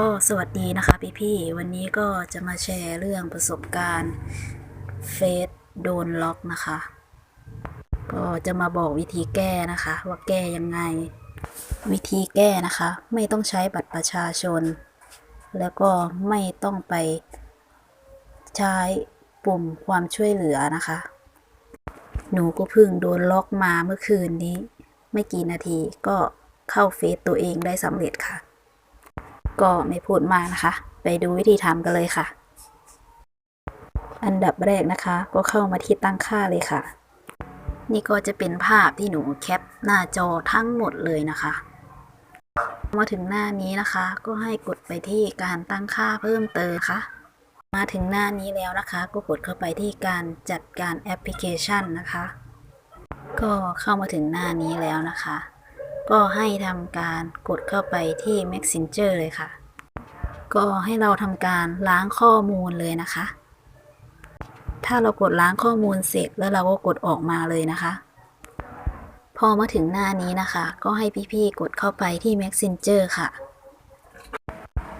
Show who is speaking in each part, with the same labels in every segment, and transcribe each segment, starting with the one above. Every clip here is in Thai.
Speaker 1: ก็สวัสดีนะคะพี่ๆวันนี้ก็จะมาแชร์เรื่องประสบการณ์เฟซโดนล็อกนะคะ ก็จะมาบอกวิธีแก้นะคะ ว่าแก้ยังไง วิธีแก้นะคะ ไม่ต้องใช้บัตรประชาชน แล้วก็ไม่ต้องไปใช้ปุ่มความช่วยเหลือนะคะ หนูก็เพิ่งโดนล็อกมาเมื่อคืนนี้ ไม่กี่นาทีก็เข้าเฟซตัวเองได้สำเร็จค่ะ ก็ไม่พูดมากนะคะ ไปดูวิธีทำกันเลยค่ะ อันดับแรกนะคะ ก็เข้ามาที่ตั้งค่าเลยค่ะ นี่ก็จะเป็นภาพที่หนูแคปหน้าจอทั้งหมดเลยนะคะ มาถึงหน้านี้นะคะ ก็ให้กดไปที่การตั้งค่าเพิ่มเติมค่ะ มาถึงหน้านี้แล้วนะคะ ก็กดเข้าไปที่การจัดการแอปพลิเคชันนะคะ ก็เข้ามาถึงหน้านี้แล้วนะคะ ก็ให้ทำการกดเข้าไปที่ Messenger เลยค่ะ ก็ให้เราทำการล้างข้อมูลเลยนะคะ ถ้าเรากดล้างข้อมูลเสร็จแล้วเราก็กดออกมาเลยนะคะ พอมาถึงหน้านี้นะคะ ก็ให้พี่ๆกดเข้าไปที่ Messenger ค่ะ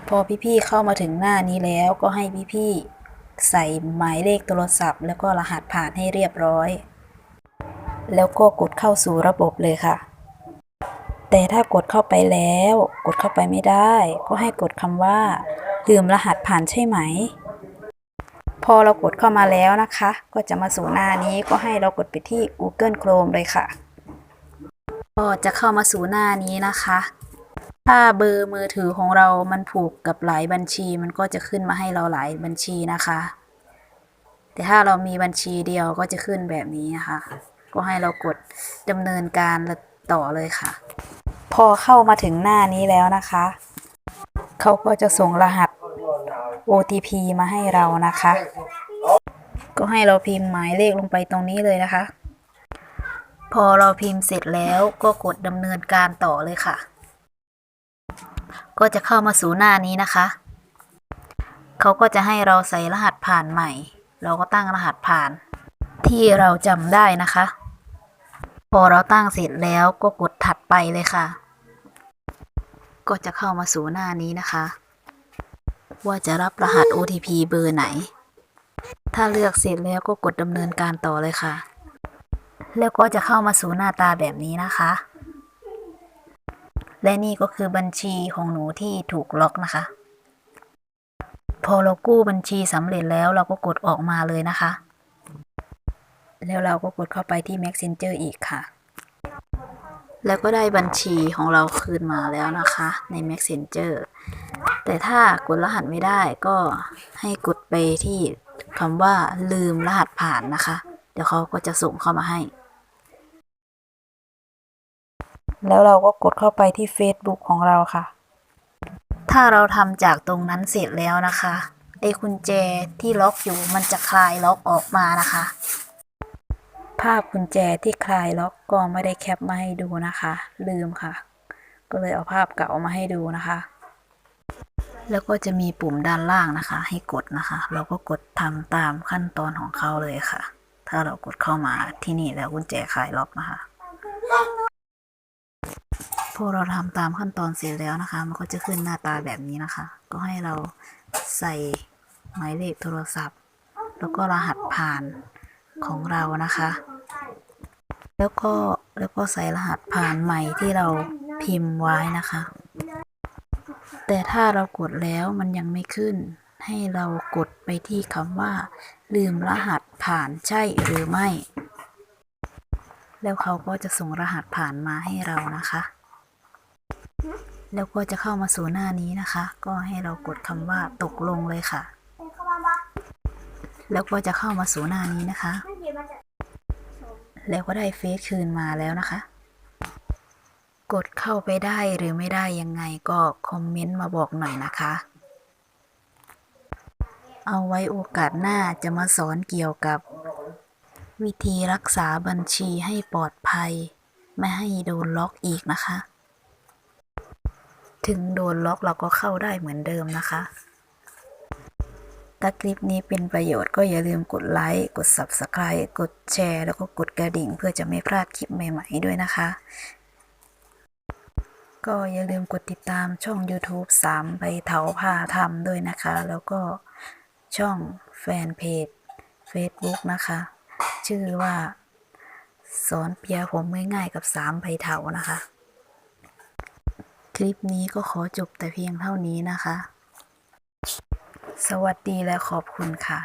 Speaker 1: พอพี่ๆเข้ามาถึงหน้านี้แล้วก็ให้พี่ๆใส่หมายเลขโทรศัพท์ แล้วก็รหัสผ่านให้เรียบร้อย แล้วก็กดเข้าสู่ระบบเลยค่ะ แต่ถ้ากดเข้าไปแล้ว กดเข้าไปไม่ได้ ก็ให้กดคำว่า ลืมรหัสผ่านใช่ไหม พอเรากดเข้ามาแล้วนะคะ ก็จะมาสู่หน้านี้ก็ให้เรากดไปที่ Google Chrome เลยค่ะก็จะเข้ามาสู่หน้านี้นะคะ ถ้าเบอร์มือถือของเรามันผูกกับหลายบัญชีมันก็จะขึ้นมาให้เราหลายบัญชีนะคะ แต่ถ้าเรามีบัญชีเดียวก็จะขึ้นแบบนี้นะคะ ก็ให้เรากดดำเนินการต่อเลยค่ะ พอเข้ามาถึงหน้านี้แล้วนะคะ เขาก็จะส่งรหัส OTP มาให้เรานะคะ ก็ให้เราพิมพ์หมายเลขลงไปตรงนี้เลยนะคะ พอเราพิมพ์เสร็จแล้วก็กดดำเนินการต่อเลยค่ะ ก็จะเข้ามาสู่หน้านี้นะคะ เขาก็จะให้เราใส่รหัสผ่านใหม่ เราก็ตั้งรหัสผ่าน ที่เราจำได้นะคะ พอเราตั้งเสร็จแล้วก็กดถัดไปเลยค่ะ ก็จะเข้ามาสู่หน้านี้นะคะ ว่าจะรับรหัส OTP เบอร์ไหน ถ้าเลือกเสร็จแล้วก็กดดำเนินการต่อเลยค่ะ แล้วก็จะเข้ามาสู่หน้าตาแบบนี้นะคะ และนี่ก็คือบัญชีของหนูที่ถูกล็อกนะคะ พอเรากู้บัญชีสำเร็จแล้วเราก็กดออกมาเลยนะคะ แล้วเราก็กดเข้าไปที่ Messenger อีกค่ะ แล้วก็ได้บัญชีของเราคืนมาแล้วนะคะใน Messenger แต่ถ้ากดรหัสไม่ได้ก็ให้กดไปที่คำว่าลืมรหัสผ่านนะคะ เดี๋ยวเขาก็จะส่งเข้ามาให้ แล้วเราก็กดเข้าไปที่ Facebook ของเราค่ะ ถ้าเราทำจากตรงนั้นเสร็จแล้วนะคะไอ้กุญแจที่ล็อกอยู่มันจะคลายล็อกออกมานะคะ ภาพกุญแจที่คลายล็อกก็ไม่ได้แคปมาให้ดูนะคะ ลืมค่ะ ก็เลยเอาภาพเก่ามาให้ดูนะคะ แล้วก็จะมีปุ่มด้านล่างนะคะ ให้กดนะคะ เราก็กดทำตามขั้นตอนของเขาเลยค่ะ ถ้าเรากดเข้ามาที่นี่แล้วกุญแจคลายล็อกนะคะพอเราทำตามขั้นตอนเสร็จแล้วนะคะ มันก็จะขึ้นหน้าตาแบบนี้นะคะ ก็ให้เราใส่หมายเลขโทรศัพท์ แล้วก็รหัสผ่านของเรานะคะ แล้วก็แล้วก็ใส่รหัสผ่านใหม่ที่เราพิมพ์ไว้นะคะ แต่ถ้าเรากดแล้วมันยังไม่ขึ้น ให้เรากดไปที่คำว่า ลืมรหัสผ่านใช่หรือไม่ แล้วเขาก็จะส่งรหัสผ่านมาให้เรานะคะ แล้วก็จะเข้ามาสู่หน้านี้นะคะ ก็ให้เรากดคำว่าตกลงเลยค่ะ แล้วก็จะเข้ามาสู่หน้านี้นะคะ แล้วก็ได้เฟซคืนมาแล้วนะคะ กดเข้าไปได้หรือไม่ได้ยังไงก็คอมเมนต์มาบอกหน่อยนะคะ เอาไว้โอกาสหน้าจะมาสอนเกี่ยวกับ วิธีรักษาบัญชีให้ปลอดภัย ไม่ให้โดนล็อกอีกนะคะ ถึงโดนล็อกเราก็เข้าได้เหมือนเดิมนะคะ ถ้าคลิปนี้เป็นประโยชน์ก็อย่าลืมกดไลค์ กด Subscribe กดแชร์ แล้วก็กดกระดิ่ง เพื่อจะไม่พลาดคลิปใหม่ๆด้วยนะคะ ก็อย่าลืมกดติดตามช่อง YouTube 3ใบเถาพาทำด้วยนะคะ แล้วก็ช่องแฟนเพจ Facebook นะคะ ชื่อว่าสอนเปียผมง่ายๆกับ3ใบเถานะคะ คลิปนี้ก็ขอจบแต่เพียงเท่านี้นะคะ สวัสดีและขอบคุณค่ะ